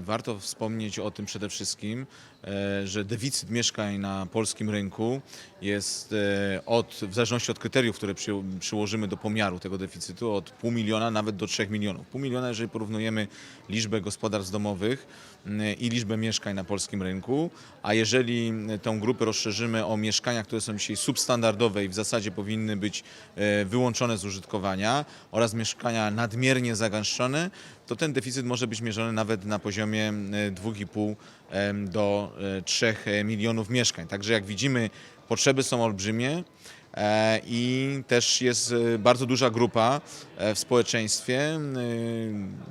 Warto wspomnieć o tym przede wszystkim, e, że deficyt mieszkań na polskim rynku jest e, od, w zależności od kryteriów, które przy, przyłożymy do pomiaru tego deficytu, od pół miliona nawet do trzech milionów. Pół miliona, jeżeli porównujemy liczbę gospodarstw domowych m, i liczbę mieszkań na polskim rynku, a jeżeli tę grupę rozszerzymy o mieszkania, które są dzisiaj substandardowe i w zasadzie powinny być e, wyłączone z użytkowania oraz mieszkania nadmiernie zagęszczone, to ten deficyt może być mierzony nawet na poziomie e, 2,5 em, do e, 3 milionów mieszkań. Także jak widzimy, potrzeby są olbrzymie. E, I też jest e, bardzo duża grupa e, w społeczeństwie,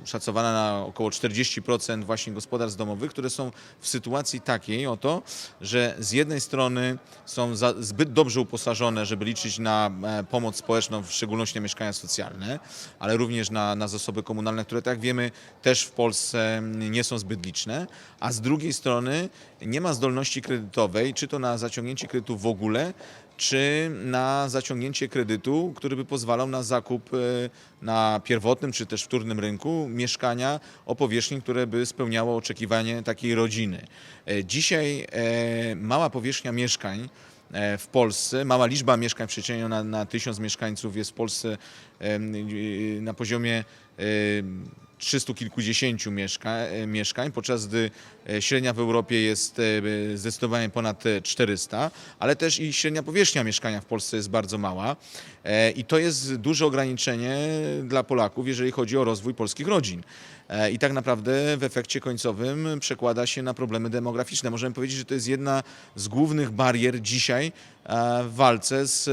szacowana na około 40% właśnie gospodarstw domowych, które są w sytuacji takiej oto, że z jednej strony są zbyt dobrze uposażone, żeby liczyć na pomoc społeczną, w szczególności na mieszkania socjalne, ale również na, na zasoby komunalne, które tak jak wiemy też w Polsce nie są zbyt liczne, a z drugiej strony nie ma zdolności kredytowej, czy to na zaciągnięcie kredytu w ogóle, czy na zaciągnięcie kredytu, który by pozwalał na zakup e, na pierwotnym czy też wtórnym rynku mieszkania o powierzchni, które by spełniało oczekiwanie takiej rodziny. E, Dzisiaj e, mała powierzchnia mieszkań w Polsce, mała liczba mieszkań w przeliczeniu na, na tysiąc mieszkańców jest w Polsce na poziomie 300 kilkudziesięciu mieszka, e, mieszkań, podczas gdy e, średnia w Europie jest e, zdecydowanie ponad e, 400, ale też i średnia powierzchnia mieszkania w Polsce jest bardzo mała i to jest duże ograniczenie dla Polaków, jeżeli chodzi o rozwój polskich rodzin. E, I tak naprawdę w efekcie końcowym przekłada się na problemy demograficzne. Możemy powiedzieć, że to jest jedna z głównych barier dzisiaj e, w walce z,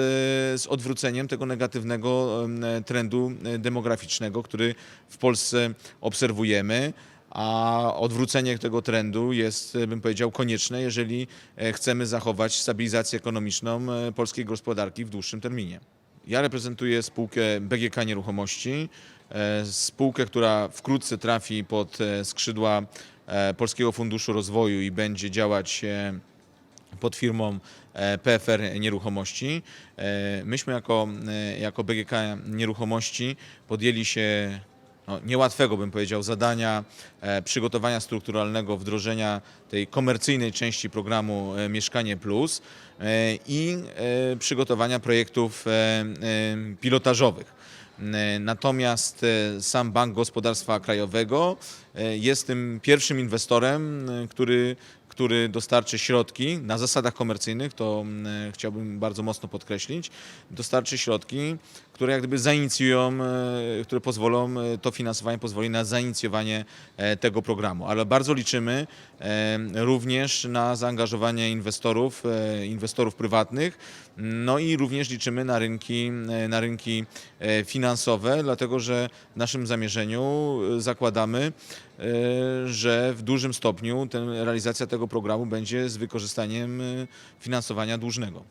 z odwróceniem tego negatywnego trendu e, demograficznego, który w Polsce obserwujemy. A odwrócenie tego trendu jest, bym powiedział, konieczne, jeżeli chcemy zachować stabilizację ekonomiczną polskiej gospodarki w dłuższym terminie. Ja reprezentuję spółkę BGK Nieruchomości, spółkę, która wkrótce trafi pod e, skrzydła e, Polskiego Funduszu Rozwoju i będzie działać e, pod firmą e, PFR Nieruchomości. E, Myśmy jako, e, jako BGK Nieruchomości podjęli się no, niełatwego, bym powiedział, zadania e, przygotowania strukturalnego, wdrożenia tej komercyjnej części programu e, Mieszkanie Plus e, i e, przygotowania projektów e, e, pilotażowych. E, Natomiast e, sam Bank Gospodarstwa Krajowego e, jest tym pierwszym inwestorem, który, który dostarczy środki na zasadach komercyjnych, to e, chciałbym bardzo mocno podkreślić, dostarczy środki, które jak gdyby zainicjują, e, które pozwolą, e, to finansowanie pozwoli na zainicjowanie tego programu. Ale bardzo liczymy również na zaangażowanie inwestorów, inwestorów prywatnych, no i również liczymy na rynki, na rynki finansowe, dlatego że w naszym zamierzeniu zakładamy, że w dużym stopniu ten, realizacja tego programu będzie z wykorzystaniem e, finansowania dłużnego.